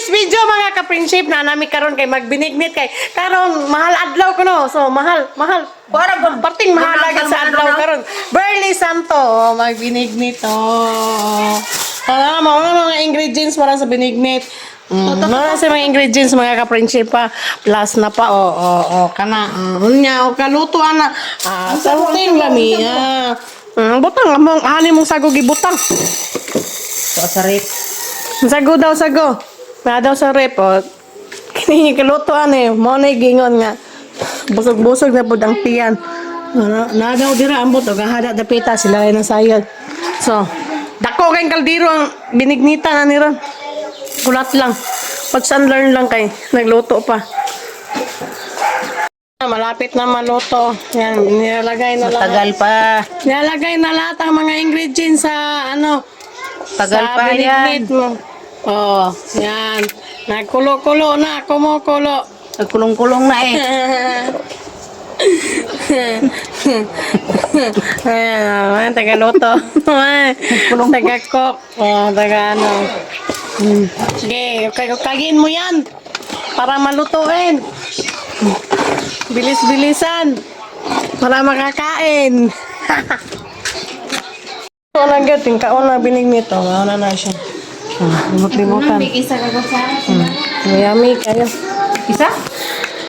today's video mga ka-friendship na nami karon kay magbinignit kay karon mahal adlaw ko no. So mahal, mahal. Para parting mahal agad sa adlaw karon. Burley Santo oh, magbinignit oh. Para mo mga ingredients para sa binignit. Mm, Mga sa mga ingredients mga ka-friendship pa plus na pa oh oh oh kana mm, unya o kaluto ana ah something lami ah mm, butang among ani mong sago gibutang So, sa rip. Sago daw, sago. Na daw sa repot. Kini kalutuan eh. Mo na gingon nga. Busog-busog na po ang tiyan. Na, na daw dira ambot o gahada dapita sila ay nasayad. So, dako kay kaldero ang binignita na nira. Kulat lang. Pag learn lang kay nagluto pa. Malapit na maluto. Yan, nilalagay na lang. Tagal pa. Nilalagay na lahat ang mga ingredients sa ano, Tagal sa pa yan. mo. Oh, yan. Nagkulo-kulo na, kumukulo. Nagkulong-kulong na eh. Ayan, taga-luto. Taga-cook. Oh, taga ano. Hmm. Sige, kag- kagin mo yan. Para malutuin. Bilis-bilisan. Para makakain. Wala agad, yung kaon na binignit. Oh, mauna na siya. Hmm, limot-limutan. Isa ka ko sa Hmm. Kayo. Isa?